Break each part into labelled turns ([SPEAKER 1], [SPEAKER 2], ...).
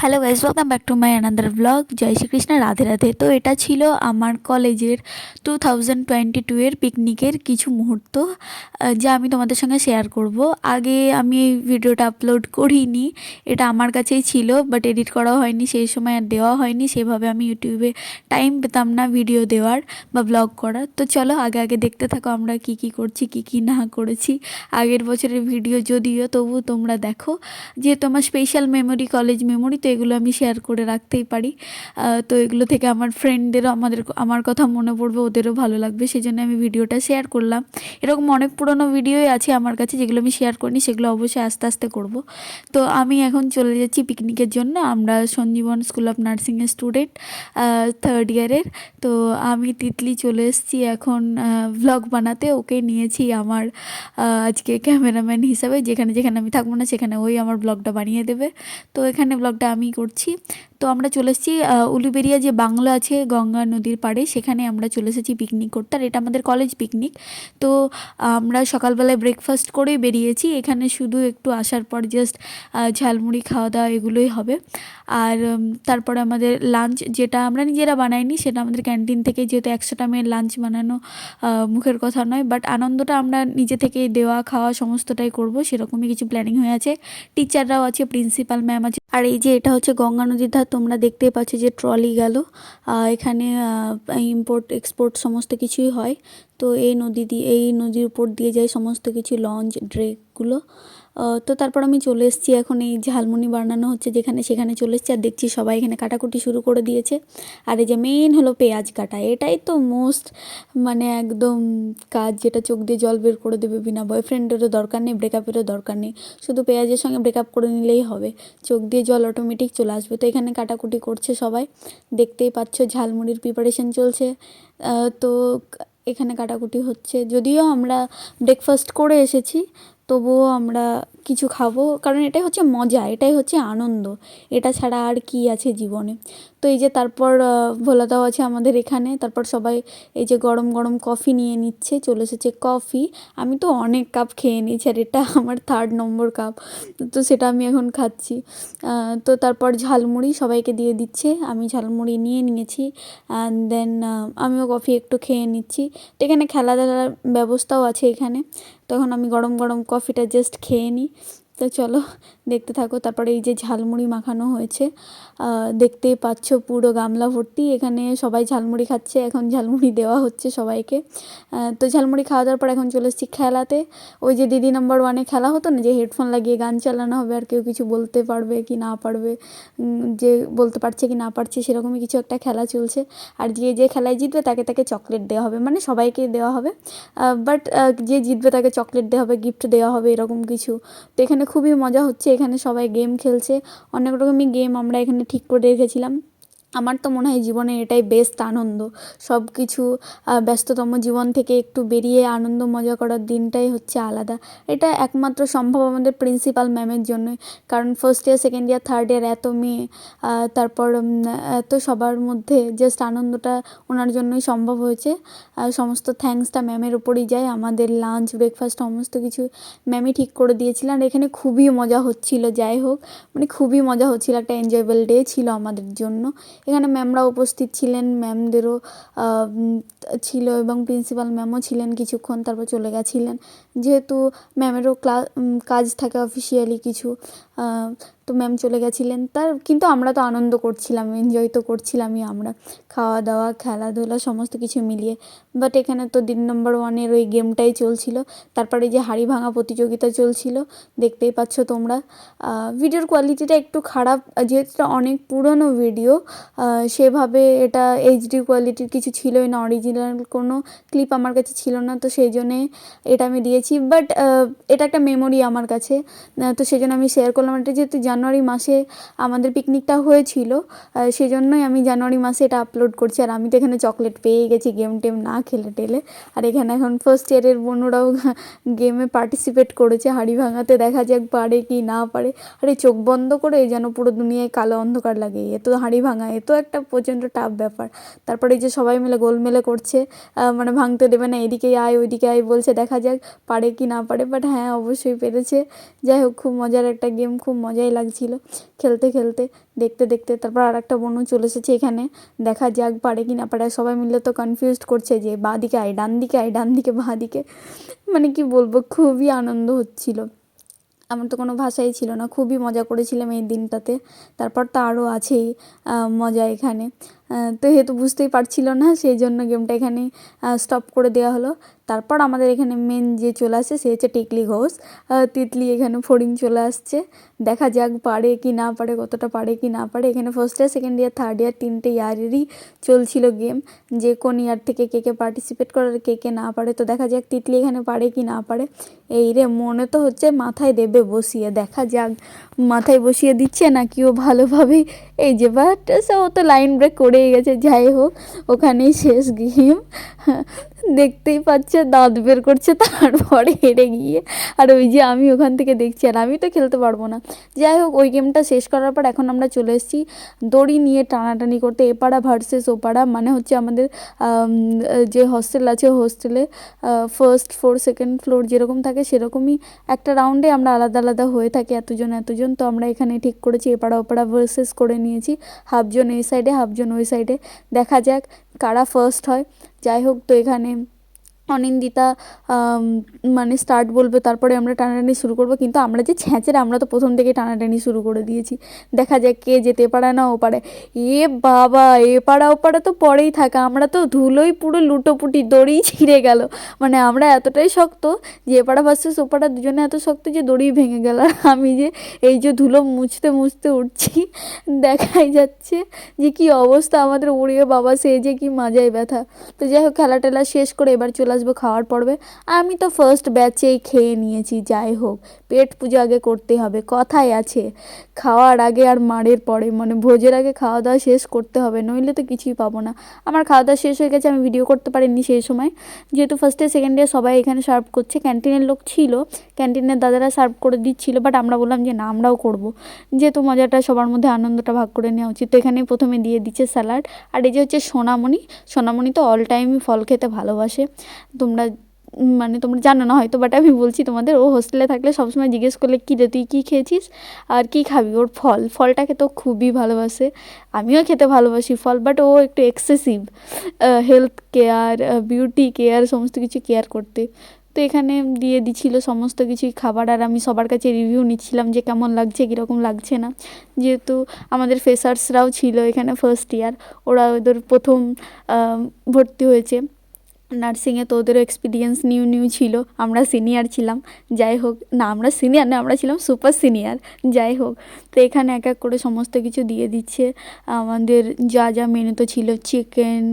[SPEAKER 1] Hello guys welcome back to my another blog Jai Shrikrishna Radhe Radhe তো এটা ছিল আমার কলেজের টু থাউজেন্ড টোয়েন্টি টু এর পিকনিকের কিছু মুহূর্ত যা আমি তোমাদের সঙ্গে শেয়ার করব। আগে আমি এই ভিডিওটা আপলোড করিনি, এটা আমার কাছেই ছিল বাট এডিট করাও হয়নি, সেই সময় আর দেওয়া হয়নি, সেভাবে আমি ইউটিউবে টাইম পেতাম না ভিডিও দেওয়ার বা ব্লগ করার। তো চলো আগে আগে দেখতে থাকো আমরা কি কি করছি, কি কি না করেছি। আগের বছরের ভিডিও যদিও তবু তোমরা দেখো। যেহেতু আমার স্পেশাল মেমোরি কলেজ মেমোরি এগুলো আমি শেয়ার করে রাখতেই পারি। তো এগুলো থেকে আমার ফ্রেন্ডদেরও আমাদের আমার কথা মনে পড়বে, ওদেরও ভালো লাগবে সেই জন্য আমি ভিডিওটা শেয়ার করলাম। এরকম অনেক পুরনো ভিডিওই আছে আমার কাছে, যেগুলো আমি শেয়ার করিনি, সেগুলো অবশ্যই আস্তে আস্তে করব। তো আমি এখন চলে যাচ্ছি পিকনিকের জন্য। আমরা সঞ্জীবন স্কুল অফ নার্সিংয়ের স্টুডেন্ট থার্ড ইয়ারের তো আমি তিতলি চলে এসেছি এখন ভ্লগ বানাতে। ওকে নিয়েছি আমার আজকে ক্যামেরাম্যান হিসাবে। যেখানে যেখানে আমি থাকব না, সেখানে ওই আমার ব্লগটা বানিয়ে দেবে। তো এখানে ব্লগটা আমি করছি। তো আমরা চলে এসেছি উলুবেরিয়া যে বাংলো আছে গঙ্গা নদীর পাড়ে, সেখানে আমরা চলে এসেছি পিকনিক করতে। আর এটা আমাদের কলেজ পিকনিক তো আমরা সকালবেলায় ব্রেকফাস্ট করে বেরিয়েছি। এখানে শুধু একটু আসার পর জাস্ট ঝালমুড়ি খাওয়া দাওয়া এগুলোই হবে। আর তারপরে আমাদের লাঞ্চ যেটা আমরা নিজেরা বানাইনি, সেটা আমাদের ক্যান্টিন থেকে যেহেতু একশোটা মেয়ের লাঞ্চ বানানো মুখের কথা নয়। বাট আনন্দটা আমরা নিজে থেকে দেওয়া, খাওয়া সমস্তটাই করব, সেরকমই কিছু প্ল্যানিং হয়ে আছে। টিচাররাও আছে প্রিন্সিপাল ম্যাম আছে। আর এই যে এটা হচ্ছে গঙ্গা নদীর ধার তোমরা দেখতেই পাচ্ছ যে ট্রলি গেল। এখানে ইম্পোর্ট এক্সপোর্ট সমস্ত কিছুই হয়। তো এই নদী দিয়ে, এই নদীর উপর দিয়ে যায় সমস্ত কিছু লঞ্চ, ড্রেকগুলো। তো তারপর আমি চলে এসেছি এখন এই ঝালমুড়ি বানানো হচ্ছে যেখানে সেখানে চলে এসেছি আর দেখছি সবাই এখানে কাটাকুটি শুরু করে দিয়েছে। আর এই যে মেন হলো পেঁয়াজ কাটা, এটাই তো মোস্ট মানে একদম কাজ যেটা চোখ দিয়ে জল বের করে দেবে বিনা বয়ফ্রেন্ডেরও দরকার নেই ব্রেকআপেরও দরকার নেই। শুধু পেঁয়াজের সঙ্গে ব্রেকআপ করে নিলেই হবে, চোখ দিয়ে জল অটোমেটিক চলে আসবে। তো এখানে কাটাকুটি করছে সবাই, দেখতেই পাচ্ছ ঝালমুড়ির প্রিপারেশন চলছে। তো এখানে কাটাকুটি হচ্ছে, যদিও আমরা ব্রেকফাস্ট করে এসেছি তবুও আমরা কিছু খাব। কারণ এটাই হচ্ছে মজা, এটাই হচ্ছে আনন্দ। এটা ছাড়া আর কি আছে জীবনে? তো এই যে তারপর ভোলাদাও আছে আমাদের এখানে। তারপর সবাই এই যে গরম গরম কফি নিয়ে নিচ্ছে, চলে এসেছে কফি। আমি তো অনেক কাপ খেয়ে নিয়েছি, আর এটা আমার থার্ড নম্বর কাপ। তো সেটা আমি এখন খাচ্ছি। তো তারপর ঝালমুড়ি সবাইকে দিয়ে দিচ্ছে। আমি ঝালমুড়ি নিয়ে নিয়েছি অ্যান্ড দেন আমিও কফি একটু খেয়ে নিচ্ছি। তো এখানে খেলাধুলার ব্যবস্থাও আছে এখানে। তখন আমি গরম গরম কফিটা জাস্ট খেয়ে নিই। তো চলো, দেখতে থাকো। তারপরে এই যে ঝালমুড়ি মাখানো হয়েছে দেখতেই পাচ্ছ পুরো গামলা ভর্তি। এখানে সবাই ঝালমুড়ি খাচ্ছে, এখন ঝালমুড়ি দেওয়া হচ্ছে সবাইকে। তো ঝালমুড়ি খাওয়া দাওয়ার পর এখন চলে এসেছি খেলাতে। ওই যে দিদি নাম্বার ওয়ানে খেলা হতো না, যে হেডফোন লাগিয়ে গান চালানো হবে, আর কেউ কিছু বলতে পারবে কি না পারবে যে বলতে পারছে কি না পারছে, সেরকমই কিছু একটা খেলা চলছে। আর যে যে খেলায় জিতবে, তাকে তাকে চকলেট দেওয়া হবে। মানে সবাইকে দেওয়া হবে। বাট যে জিতবে, তাকে চকলেট দেওয়া হবে গিফট দেওয়া হবে, এরকম কিছু। তো এখানে খুবই মজা হচ্ছে, এখানে সবাই গেম খেলছে। অনেক রকমই গেম আমরা এখানে ঠিক করে রেখেছিলাম। আমার তো মনে হয় জীবনে এটাই বেস্ট আনন্দ। সব কিছু ব্যস্ততম জীবন থেকে একটু বেরিয়ে আনন্দ মজা করার দিনটাই হচ্ছে আলাদা। এটা একমাত্র সম্ভব আমাদের প্রিন্সিপাল ম্যামের জন্যই। কারণ first year second year third year এত মেয়ে তারপর এত সবার মধ্যে জাস্ট আনন্দটা ওনার জন্যই সম্ভব হয়েছে। সমস্ত থ্যাঙ্কসটা ম্যামের উপরই যায়। আমাদের লাঞ্চ ব্রেকফাস্ট সমস্ত কিছু ম্যামই ঠিক করে দিয়েছিলেন। আর এখানে খুবই মজা হচ্ছিল, যাই হোক। মানে খুবই মজা হচ্ছিল, একটা এনজয়েবল ডে ছিল আমাদের জন্য। এখানে ম্যামরা উপস্থিত ছিলেন, ম্যামদেরও ছিল এবং প্রিন্সিপাল ম্যামও ছিলেন কিছুক্ষণ, তারপর চলে গেছিলেন। যেহেতু ম্যামেরও ক্লা কাজ থাকে অফিসিয়ালি কিছু তো ম্যাম চলে গেছিলেন। তার কিন্তু আমরা তো আনন্দ করছিলাম এনজয় তো করছিলামই আমরা। খাওয়া দাওয়া খেলাধুলা, সমস্ত কিছু মিলিয়ে। বাট এখানে তো দিন নম্বর ওয়ানের ওই গেমটাই চলছিল। তারপরে যে হাড়ি ভাঙা প্রতিযোগিতা চলছিল, দেখতেই পাচ্ছ তোমরা। ভিডিওর কোয়ালিটিটা একটু খারাপ, যেহেতু অনেক পুরনো ভিডিও সেভাবে এটা এইচডি কোয়ালিটির কিছু ছিলই না। অরিজিনাল কোনো ক্লিপ আমার কাছে ছিল না, তো সেই জন্যে এটা আমি দিয়েছি। বাট এটা একটা মেমোরি আমার কাছে। তো সেই জন্য আমি শেয়ার করলাম। এটা যেহেতু জানুয়ারি মাসে আমাদের পিকনিকটা হয়েছিল আহ, সেই জন্যই আমি জানুয়ারি মাসে এটা আপলোড করছি। আর আমি তো এখানে চকলেট পেয়ে গেছি গেম টেম না খেলে টেলে। আর এখানে এখন ফার্স্ট ইয়ারের বোনরাও গেমে পার্টিসিপেট করেছে হাড়ি ভাঙাতে দেখা যাক পারে কি না পারে। আরে চোখ বন্ধ করে যেন পুরো দুনিয়ায় কালো অন্ধকার লাগে এ তো হাঁড়ি ভাঙা এ তো একটা প্রচণ্ড টাফ ব্যাপার। তারপরে এই যে সবাই মিলে গোলমেলে করছে মানে ভাঙতে দেবে না এদিকে আয় ওইদিকে আয় বলছে দেখা যাক পারে কি না পারে বাট হ্যাঁ অবশ্যই পেরেছে। যাই হোক খুব মজার একটা গেম খুব মজাই লাগছিল। খেলতে খেলতে, দেখতে দেখতে তারপর আর একটা বোনও চলে এসেছে এখানে। দেখা যাক পারে কি না। পারে সবাই মিলে তো কনফিউজড করছে যে বাঁ দিকে আয় ডান দিকে আয় ডান দিকে বাঁ দিকে মানে কি বলব, খুবই আনন্দ হচ্ছিল। আমার তো কোনো ভাষাই ছিল না। খুবই মজা করেছিলাম এই দিনটাতে। তারপর তো আরও আছেই মজা এখানে। তো যেহেতু বুঝতেই পারছিল না, সেই জন্য গেমটা এখানে স্টপ করে দেওয়া হলো। তারপর আমাদের এখানে মেন যে চলে আসে, সে হচ্ছে টিকলি ঘোষ তিতলি এখানে ফড়িং চলে আসছে। দেখা যাক পারে কি না পারে, কতটা পারে কি না পারে। এখানে first year second year third year তিনটে ইয়ারেরই চলছিল গেম যে কোন ইয়ার থেকে কে কে পার্টিসিপেট করে আর কে কে না পারে, তো দেখা যাক তিতলি এখানে পারে কি না পারে। এই রে, মনে তো হচ্ছে মাথায় দেবে বসিয়ে। দেখা যাক, মাথায় বসিয়ে দিচ্ছে নাকি ও ভালোভাবেই। এই যে বাট ও তো লাইন ব্রেক করেই গেছে যাই হোক ওখানেই শেষ গেম। দেখতেই পাচ্ছে, দাঁত বের করছে, তারপরে হেরে গিয়ে। আর ওই যে আমি ওখান থেকে দেখছি, আর আমি তো খেলতে পারব না। যাই হোক, ওই গেমটা শেষ করার পর এখন আমরা চলে এসেছি দড়ি নিয়ে টানাটানি করতে, এপাড়া ভার্সেস ওপাড়া মানে হচ্ছে আমাদের যে হস্টেল আছে হোস্টেলে ফার্স্ট ফ্লোর সেকেন্ড ফ্লোর যেরকম থাকে সেরকমই একটা রাউন্ডে আমরা আলাদা আলাদা হয়ে থাকি, এতজন এতজন। তো আমরা এখানে ঠিক করেছি, এপাড়া ওপাড়া ভার্সেস করে নিয়েছি। হাফজন এই সাইডে হাফজন ওই সাইডে দেখা যাক কারা ফার্স্ট হয়। যাই হোক তো এখানে অনিন্দিতা মানে স্টার্ট বলবে, তারপরে আমরা টানাটানি শুরু করব। কিন্তু আমরা যে ছ্যাঁচেরা আমরা তো প্রথম থেকে টানাটানি শুরু করে দিয়েছি। দেখা যাক কে যেতে পারে না ও পারে। এ বাবা, এ পাড়া ও পাড়া তো পরেই থাকা। আমরা তো ধুলোই পুরো লুটোপুটি দড়ি ছিঁড়ে গেল। মানে আমরা এতটাই শক্ত যে এপাড়া ভার্সেস ওপাড়া দুজনে এত শক্ত যে দড়ি ভেঙে গেল। আমি যে এই যে ধুলো মুছতে মুছতে উঠছি, দেখাই যাচ্ছে যে কি অবস্থা আমাদের উড়িয়ে বাবা, সে যে কি মাজায় ব্যথা। তো যাই হোক খেলা টেলা শেষ করে এবার চলে আসব খাওয়ার পর্বে। আমি তো ফার্স্ট ব্যাচেই খেয়ে নিয়েছি, যাই হোক। পেট পুজো আগে করতে হবে, কথাই আছে। খাওয়ার আগে আর মারের পরে মানে ভোজের আগে খাওয়া দাওয়া শেষ করতে হবে, নইলে তো কিছুই পাবো না। আমার খাওয়া দাওয়া শেষ হয়ে গেছে, আমি ভিডিও করতে পারিনি সেই সময়। যেহেতু ফার্স্ট সেকেন্ড ইয়ার সবাই এখানে সার্ভ করছে। ক্যান্টিনের লোক ছিল ক্যান্টিনের দাদারা সার্ভ করে দিচ্ছিল বাট আমরা বললাম যে না, আমরাও করব। যেহেতু মজাটা সবার মধ্যে আনন্দটা ভাগ করে নেওয়া উচিত, তো এখানে প্রথমে দিয়ে দিচ্ছে স্যালাড আর এই যে হচ্ছে সোনামণি সোনামণি তো অল টাইমই ফল খেতে ভালোবাসে। তোমরা মানে তোমরা জানো না হয়তো বাট আমি বলছি তোমাদের, ও হোস্টেলে থাকলে সবসময় জিজ্ঞেস করলে, কী রে, তুই কী খেয়েছিস? আর কী খাবি? ওর ফল, ফলটাকে তো খুবই ভালোবাসে। আমিও খেতে ভালোবাসি ফল বাট ও একটু excessive health care beauty care সমস্ত কিছু কেয়ার করতে। তো এখানে দিয়ে দিছিল সমস্ত কিছুই খাবার, আর আমি সবার কাছে রিভিউ নিচ্ছিলাম যে কেমন লাগছে, কীরকম লাগছে না। যেহেতু আমাদের ফ্রেশার্সরাও ছিল এখানে ফার্স্ট ইয়ার ওরা ওদের প্রথম ভর্তি হয়েছে। নার্সিংয়ে তো ওদেরও এক্সপিরিয়েন্স নিউ নিউ ছিল। আমরা সিনিয়র ছিলাম। যাই হোক, না, আমরা সিনিয়র না, আমরা ছিলাম সুপার সিনিয়র যাই হোক, তো এখানে এক এক করে সমস্ত কিছু দিয়ে দিচ্ছে। আমাদের যা যা মেনু তো ছিল চিকেন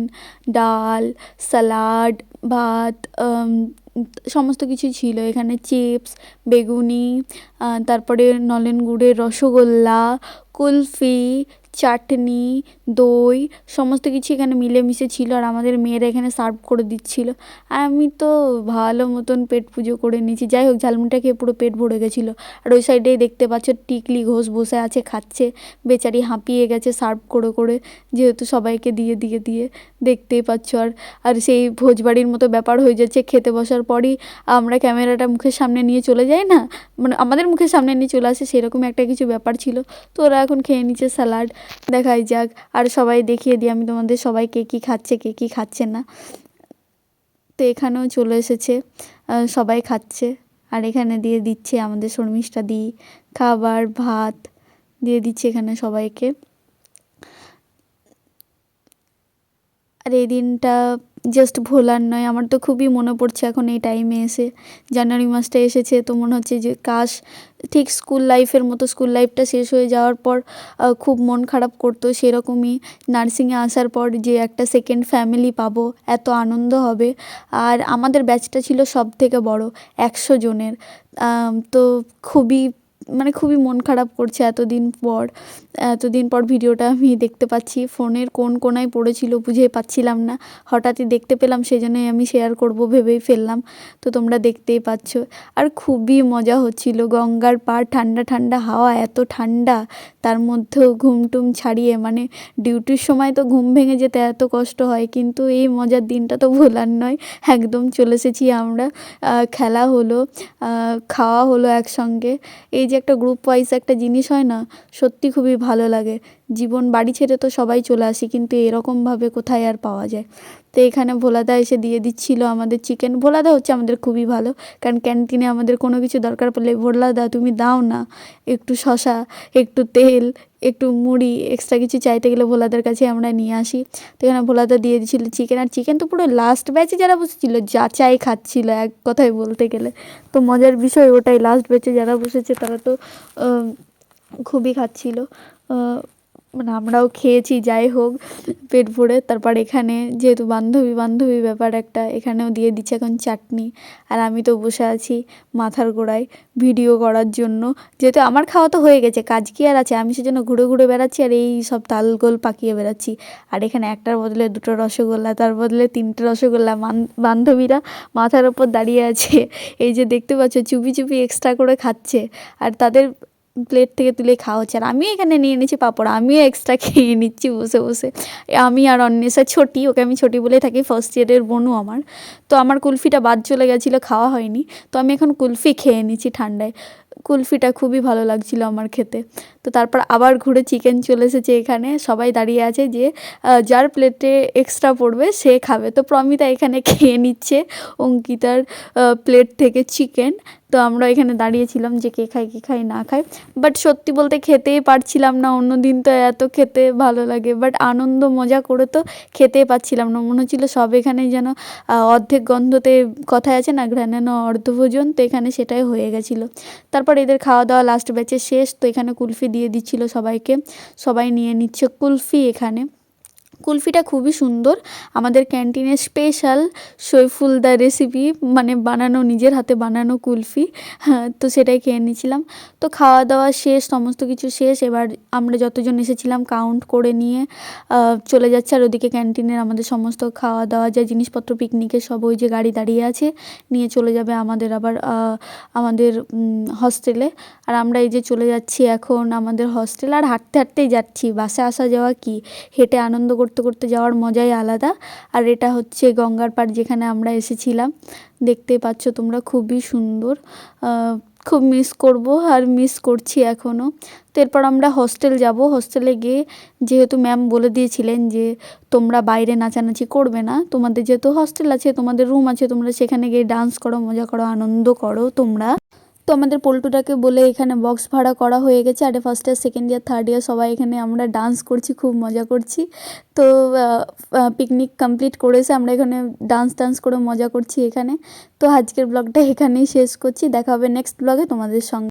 [SPEAKER 1] ডাল স্যালাড ভাত সমস্ত কিছু ছিল। এখানে চিপস বেগুনি তারপরে নলেন গুড়ের রসগোল্লা, কুলফি চাটনি, দই, সমস্ত কিছু এখানে মিলেমিশে ছিল আর আমাদের মেয়েরা এখানে সার্ভ করে দিচ্ছিল। আমি তো ভালো মতন পেট পুজো করে নিয়েছি। যাই হোক, ঝালমুড়িটা খেয়ে পুরো পেট ভরে গেছিল। আর ওই সাইডেই দেখতে পাচ্ছ, টিকলি ঘোষ বসে আছে, খাচ্ছে। বেচারি হাঁপিয়ে গেছে সার্ভ করে করে, যেহেতু সবাইকে দিয়ে দিয়ে দিয়ে দেখতেই পাচ্ছ। আর আর সেই ভোজবাড়ির মতো ব্যাপার হয়ে যাচ্ছে, খেতে বসার পরই আমরা ক্যামেরাটা মুখের সামনে নিয়ে চলে যাই না? মানে আমাদের মুখের সামনে নিয়ে চলে আসে, সেরকম একটা কিছু ব্যাপার ছিল। তো ওরা এখন খেয়ে নিচ্ছে স্যালাড। দেখাই যাক, আর সবাই দেখিয়ে দিই, আমি তোমাদের সবাই কে কী খাচ্ছে, কে কী খাচ্ছে না। তো এখানেও চলে এসেছে সবাই খাচ্ছে, আর এখানে দিয়ে দিচ্ছে আমাদের শর্মিষ্ঠা দিই খাবার, ভাত, দিয়ে দিচ্ছে এখানে সবাইকে। আর এই দিনটা জাস্ট ভোলার নয়। আমার তো খুবই মনে পড়ছে এখন এই টাইমে এসে। জানুয়ারি মাসটা এসেছে, তো মনে হচ্ছে যে কাশ, ঠিক স্কুল লাইফের মতো স্কুল লাইফটা শেষ হয়ে যাওয়ার পর খুব মন খারাপ করতো সেরকমই। নার্সিংয়ে আসার পর যে একটা সেকেন্ড ফ্যামিলি পাবো, এত আনন্দ হবে। আর আমাদের ব্যাচটা ছিল সব থেকে বড়, একশো জনের। তো খুবই মানে খুবই মন খারাপ করছে এতদিন পর এতদিন পর ভিডিওটা আমি দেখতে পাচ্ছি। ফোনের কোন কোনায় পড়েছিল বুঝে পাচ্ছিলাম না। হঠাৎই দেখতে পেলাম সেই জন্যই আমি শেয়ার করব ভেবেই ফেললাম। তো তোমরা দেখতেই পাচ্ছ। আর খুবই মজা হচ্ছিল গঙ্গার পাড়, ঠান্ডা ঠান্ডা হাওয়া, এত ঠান্ডা। তার মধ্যেও ঘুম টুম ছাড়িয়ে মানে ডিউটির সময় তো ঘুম ভেঙে যেতে এত কষ্ট হয়, কিন্তু এই মজার দিনটা তো ভোলার নয়। একদম চলে এসেছি আমরা। খেলা হলো খাওয়া হলো একসঙ্গে। এই যে যে একটা গ্রুপ ওয়াইজ একটা জিনিস হয় না সত্যি খুবই ভালো লাগে। জীবন বাড়ি ছেড়ে তো সবাই চলে আসি, কিন্তু এরকমভাবে কোথায় আর পাওয়া যায়? তো এখানে ভোলাদা এসে দিয়ে দিচ্ছিল আমাদের চিকেন ভোলাদা হচ্ছে আমাদের খুবই ভালো, কারণ ক্যান্টিনে আমাদের কোনো কিছু দরকার পড়লে, ভোলাদা, তুমি দাও না, একটু শশা একটু তেল, একটু মুড়ি এক্সট্রা কিছু চাইতে গেলে ভোলাদার কাছে আমরা নিয়ে আসি। তো এখানে ভোলাদা দিয়ে দিচ্ছিল চিকেন আর চিকেন তো পুরো লাস্ট ব্যাচে যারা বসেছিল, যাচাই খাচ্ছিল এক কথায় বলতে গেলে। তো মজার বিষয় ওটাই লাস্ট ব্যাচে যারা বসেছে তারা তো খুবই খাচ্ছিল। মানে আমরাও খেয়েছি, যাই হোক, পেট ভরে। তারপর এখানে যেহেতু বান্ধবী বান্ধবী ব্যাপার একটা, এখানেও দিয়ে দিচ্ছে এখন চাটনি। আর আমি তো বসে আছি মাথার গোড়ায় ভিডিও করার জন্য। যেহেতু আমার খাওয়া তো হয়ে গেছে, কাজ কি আর আছে? আমি সেজন্য ঘুরে ঘুরে বেড়াচ্ছি আর এই সব তালগোল পাকিয়ে বেড়াচ্ছি। আর এখানে একটার বদলে দুটো রসগোল্লা, তার বদলে তিনটে রসগোল্লা বান্ধবীরা মাথার ওপর দাঁড়িয়ে আছে। এই যে দেখতে পাচ্ছ, চুপি চুপি এক্সট্রা করে খাচ্ছে। আর তাদের প্লেট থেকে তুলে খাওয়া হচ্ছে। আর আমি এখানে নিয়ে নিচ্ছি পাঁপড়, আমিও এক্সট্রা খেয়ে নিচ্ছি বসে বসে। আমি আর অন্বেষা ছোটি, ওকে আমি ছোটি বলে থাকি ফার্স্ট ইয়ারের বনু আমার। তো আমার কুলফিটা বাদ চলে গেছিল, খাওয়া হয়নি। তো আমি এখন কুলফি খেয়ে নিচ্ছি ঠান্ডায়। কুলফিটা খুবই ভালো লাগছিল আমার খেতে। তো তারপর আবার ঘুরে চিকেন চলে এসেছে এখানে। সবাই দাঁড়িয়ে আছে যে যার প্লেটে এক্সট্রা পড়বে, সে খাবে। তো প্রমিতা এখানে খেয়ে নিচ্ছে অঙ্কিতার প্লেট থেকে চিকেন তো আমরা এখানে দাঁড়িয়েছিলাম যে কে খায় কে খায়, না খায়। বাট সত্যি বলতে খেতেই পারছিলাম না। অন্য দিন তো এত খেতে ভালো লাগে। বাট আনন্দ, মজা করে তো খেতেই পাচ্ছিলাম না। মনে হচ্ছিল সব এখানে যেন অর্ধেক গন্ধতে কথায় আছে না, ঘ্রাণানো অর্ধভোজন। তো এখানে সেটাই হয়ে গেছিল। তারপর এদের খাওয়া দাওয়া লাস্ট ব্যাচে শেষ। তো এখানে কুলফি দিয়ে দিচ্ছিল সবাইকে। সবাই নিয়ে নিচ্ছে কুলফি এখানে। কুলফিটা খুবই সুন্দর। আমাদের ক্যান্টিনের স্পেশাল সৈফুলদা রেসিপি মানে বানানো, নিজের হাতে বানানো কুলফি। হ্যাঁ তো সেটাই খেয়ে নিয়েছিলাম। তো খাওয়া দাওয়া শেষ, সমস্ত কিছু শেষ। এবার আমরা যতজন এসেছিলাম কাউন্ট করে নিয়ে চলে যাচ্ছে। আর ওদিকে ক্যান্টিনের আমাদের সমস্ত খাওয়া দাওয়া যা জিনিসপত্র পিকনিকের সব ওই যে গাড়ি দাঁড়িয়ে আছে, নিয়ে চলে যাবে আমাদের আবার আমাদের হস্টেলে আর আমরা এই যে চলে যাচ্ছি এখন আমাদের হস্টেল আর হাঁটতে হাঁটতেই যাচ্ছি। বাসে আসা যাওয়া কি? হেঁটে আনন্দ করতে করতে যাওয়ার মজাই আলাদা। আর এটা হচ্ছে গঙ্গার পাড় যেখানে আমরা এসেছিলাম। দেখতেই পাচ্ছ তোমরা খুবই সুন্দর। খুব মিস করব আর মিস করছি এখনও তো এরপর আমরা হস্টেল যাব। হস্টেলে গিয়ে যেহেতু ম্যাম বলে দিয়েছিলেন যে তোমরা বাইরে নাচানাচি করবে না, তোমাদের যেহেতু হস্টেল আছে, তোমাদের রুম আছে, তোমরা সেখানে গিয়ে ডান্স করো, মজা করো, আনন্দ করো তোমরা। তো আমাদের পল্টুটাকে বলে এখানে বক্স ভাড়া করা হয়ে গেছে। আর first year second year third year সবাই এখানে আমরা ডান্স করছি, খুব মজা করছি। তো পিকনিক কমপ্লিট করেছে, আমরা এখানে ডান্স টান্স করে মজা করছি এখানে। তো আজকের ব্লগটা এখানেই শেষ করছি। দেখা হবে নেক্সট ব্লগে তোমাদের সঙ্গে।